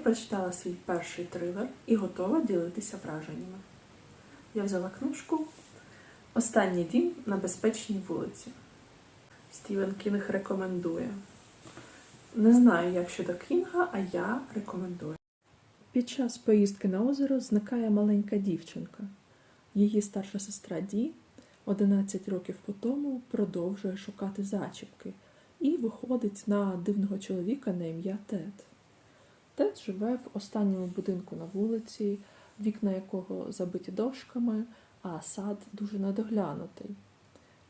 прочитала свій перший трилер і готова ділитися враженнями. Я взяла книжку Останній дім на безпечній вулиці. Стівен Кінг рекомендує. Не знаю, як щодо Кінга, а я рекомендую. Під час поїздки на озеро зникає маленька дівчинка. Її старша сестра Ді 11 років по тому продовжує шукати зачіпки і виходить на дивного чоловіка на ім'я Тед. Тед живе в останньому будинку на вулиці, вікна якого забиті дошками, а сад дуже недоглянутий.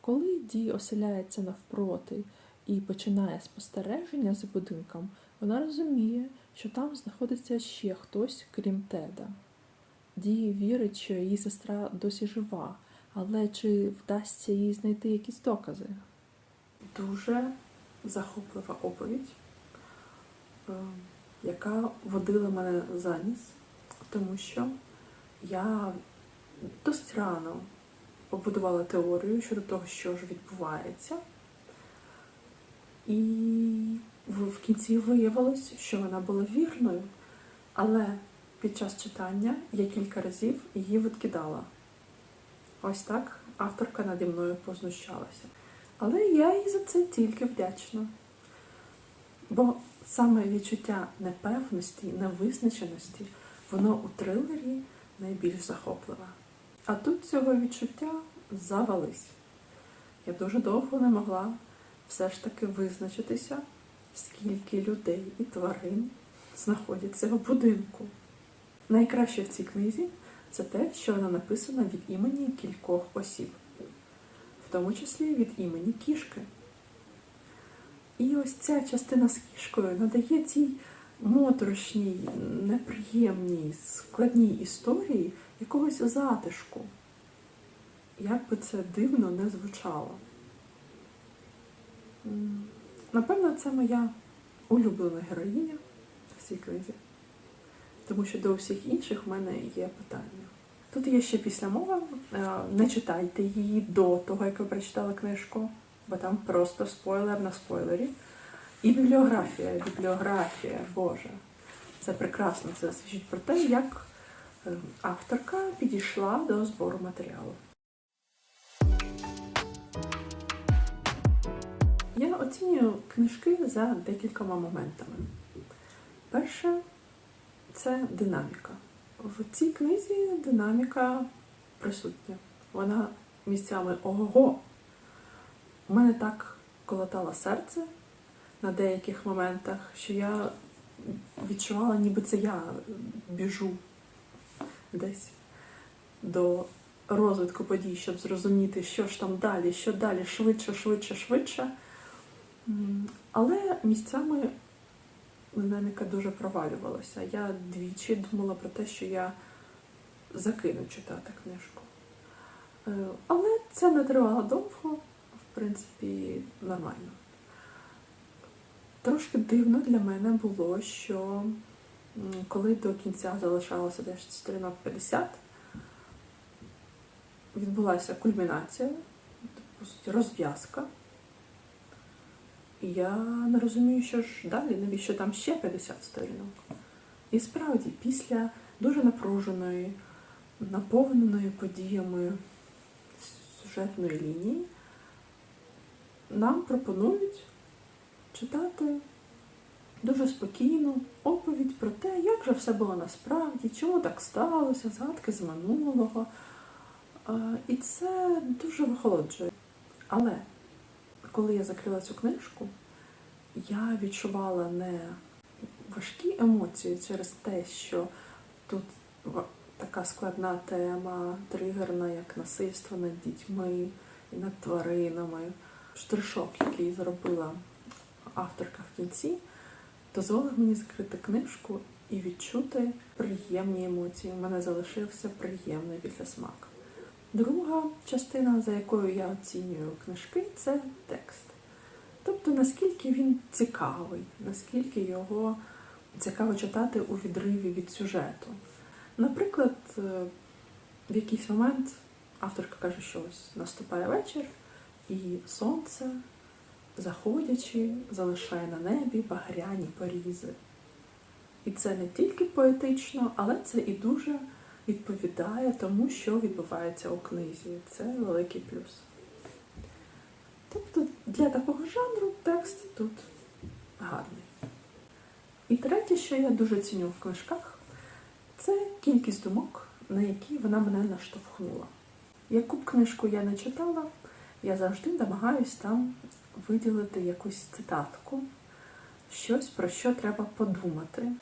Коли Ді оселяється навпроти і починає спостереження за будинком, вона розуміє, що там знаходиться ще хтось, крім Теда. Ді вірить, що її сестра досі жива, але чи вдасться їй знайти якісь докази? Дуже захоплива оповідь, е, яка водила мене за ніс, тому що я досить рано побудувала теорію щодо того, що ж відбувається. І в кінці виявилось, що вона була вірною, але під час читання я кілька разів її відкидала. Ось так авторка наді мною познущалася. Але я їй за це тільки вдячна. Бо саме відчуття непевності, невизначеності, воно у трилері найбільш захопливе. А тут цього відчуття завались. Я дуже довго не могла все ж таки визначитися, скільки людей і тварин знаходяться в будинку. Найкраще в цій книзі це те, що вона написана від імені кількох осіб, в тому числі від імені кішки. І ось ця частина з кішкою надає цій моторошній, неприємній, складній історії якогось затишку. Як би це дивно не звучало. Напевно, це моя улюблена героїня в цій книзі. Тому що до всіх інших в мене є питання. Тут є ще післямова. Е, Не читайте її до того, як ви прочитали книжку, бо там просто спойлер на спойлері. І бібліографія, бібліографія, Боже. Це прекрасно. Це свідчить про те, як е, авторка підійшла до збору матеріалу. Я оцінюю книжки за декількома моментами. Перше це динаміка. В цій книзі динаміка присутня. Вона місцями ого-го. У мене так колотало серце на деяких моментах, що я відчувала, ніби це я біжу десь до розвитку подій, щоб зрозуміти, що ж там далі, що далі, швидше, швидше, швидше. Але місцями динаміка дуже провалювалася. Я двічі думала про те, що я закину читати книжку. Е, Але це не тривало довго, принципі, нормально. Трошки дивно для мене було, що коли до кінця залишалося десь сторінок 50, відбулася кульмінація, по суті, розв'язка. І я не розумію, що ж далі, навіщо там ще 50 сторінок. І справді, після дуже напруженої, наповненої подіями сюжетної лінії, нам пропонують читати дуже спокійну оповідь про те, як же все було насправді, чому так сталося, згадки з минулого. І це дуже вихолоджує. Але коли я закрила цю книжку, я відчувала не важкі емоції через те, що тут така складна тема, тригерна, як насильство над дітьми і над тваринами. Штришок, який зробила авторка в кінці, дозволив мені закрити книжку і відчути приємні емоції. У мене залишився приємний післясмак. Друга частина, за якою я оцінюю книжки, це текст. Тобто, наскільки він цікавий, наскільки його цікаво читати у відриві від сюжету. Наприклад, е, в якийсь момент авторка каже, що ось наступає вечір, і сонце, заходячи, залишає на небі багряні порізи. І це не тільки поетично, але це і дуже відповідає тому, що відбувається у книзі. Це великий плюс. Тобто для такого жанру текст тут гарний. І третє, що я дуже ціню в книжках, це кількість думок, на які вона мене наштовхнула. Яку б книжку я не читала, я завжди намагаюсь там виділити якусь цитатку, щось про що треба подумати.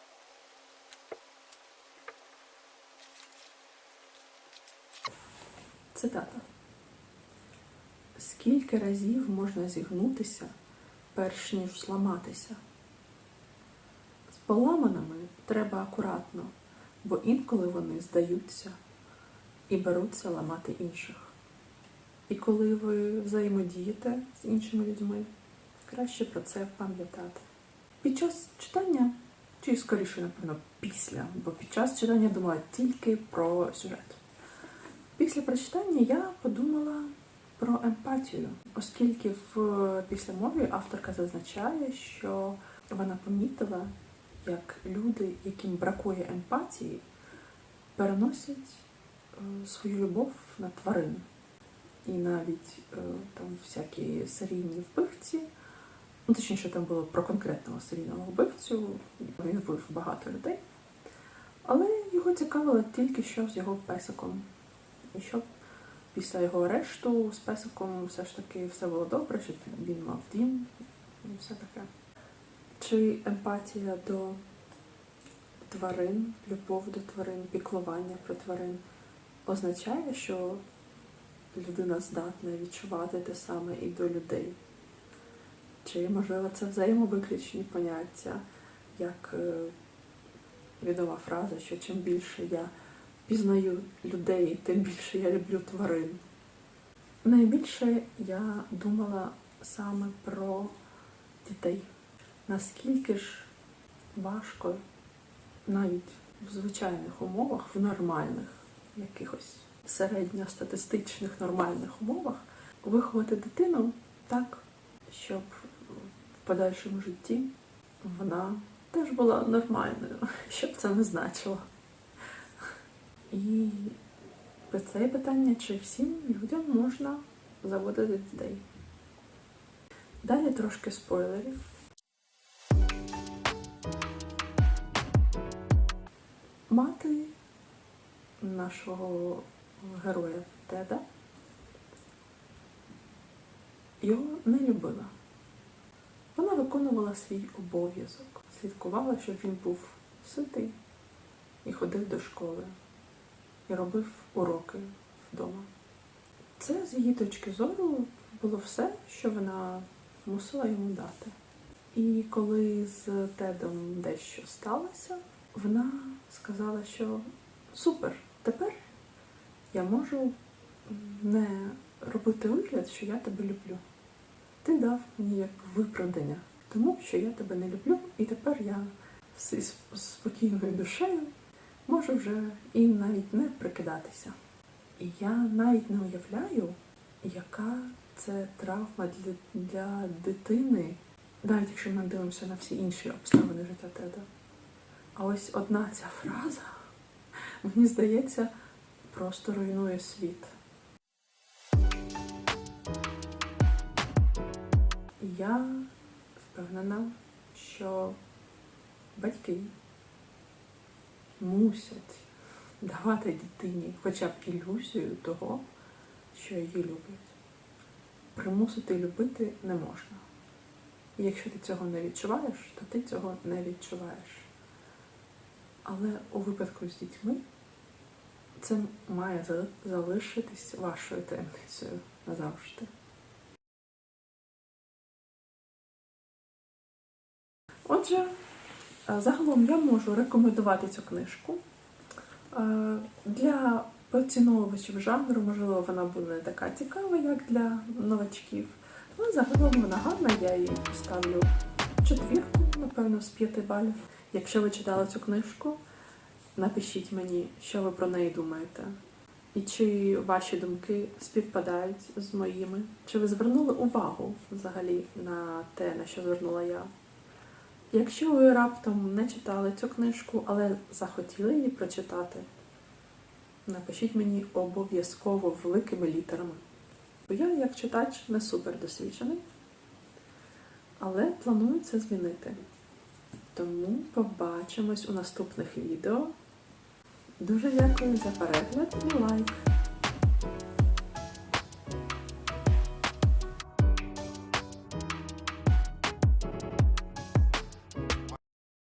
Цитата. Скільки разів можна зігнутися, перш ніж зламатися? З поламаними треба акуратно, бо інколи вони здаються і беруться ламати інших. І коли ви взаємодієте з іншими людьми, краще про це пам'ятати. Під час читання, чи скоріше, напевно, після, бо під час читання думаю тільки про сюжет. Після прочитання я подумала про емпатію, оскільки в післямові авторка зазначає, що вона помітила, як люди, яким бракує емпатії, переносять е, свою любов на тварин. І навіть е, там всякі серійні вбивці, ну точніше, там було про конкретного серійного вбивцю, він вбив багато людей, але його цікавило тільки що з його песиком. І щоб після його арешту з песиком все ж таки все було добре, щоб він мав дім і все таке. Чи емпатія до тварин, любов до тварин, піклування про тварин означає, що людина здатна відчувати те саме і до людей? Чи, можливо, це взаємовиключні поняття, як е, відома фраза, що чим більше я пізнаю людей, тим більше я люблю тварин. Найбільше я думала саме про дітей. Наскільки ж важко навіть в звичайних умовах, в нормальних, якихось середньостатистичних нормальних умовах, виховати дитину так, щоб в подальшому житті вона теж була нормальною, щоб це не значило. І це питання, чи всім людям можна заводити дітей. Далі трошки спойлерів. Мати нашого героя Теда його не любила. Вона виконувала свій обов'язок, слідкувала, щоб він був ситий і ходив до школи і робив уроки вдома. Це з її точки зору було все, що вона мусила йому дати. І коли з Тедом дещо сталося, вона сказала, що супер, тепер я можу не робити вигляд, що я тебе люблю. Ти дав мені як виправдання, тому що я тебе не люблю, і тепер я зі спокійною душею можу вже і навіть не прикидатися. І я навіть не уявляю, яка це травма для, для дитини, навіть якщо ми дивимося на всі інші обставини життя Теда. А ось одна ця фраза, мені здається, просто руйнує світ. Я впевнена, що батьки мусять давати дитині хоча б ілюзію того, що її люблять. Примусити любити не можна. І якщо ти цього не відчуваєш, то ти цього не відчуваєш. Але у випадку з дітьми це має залишитись вашою таємницею назавжди. Отже, загалом я можу рекомендувати цю книжку. Е, Для поціновувачів жанру, можливо, вона буде не така цікава, як для новачків. Але загалом вона гарна, я їй поставлю четвірку, напевно, з п'яти балів. Якщо ви читали цю книжку, напишіть мені, що ви про неї думаєте. І чи ваші думки співпадають з моїми? Чи ви звернули увагу взагалі на те, на що звернула я? Якщо ви раптом не читали цю книжку, але захотіли її прочитати, напишіть мені обов'язково великими літерами. Бо я, як читач, не супер досвідчений, але планую це змінити. Тому побачимось у наступних відео. Дуже дякую за перегляд і лайк.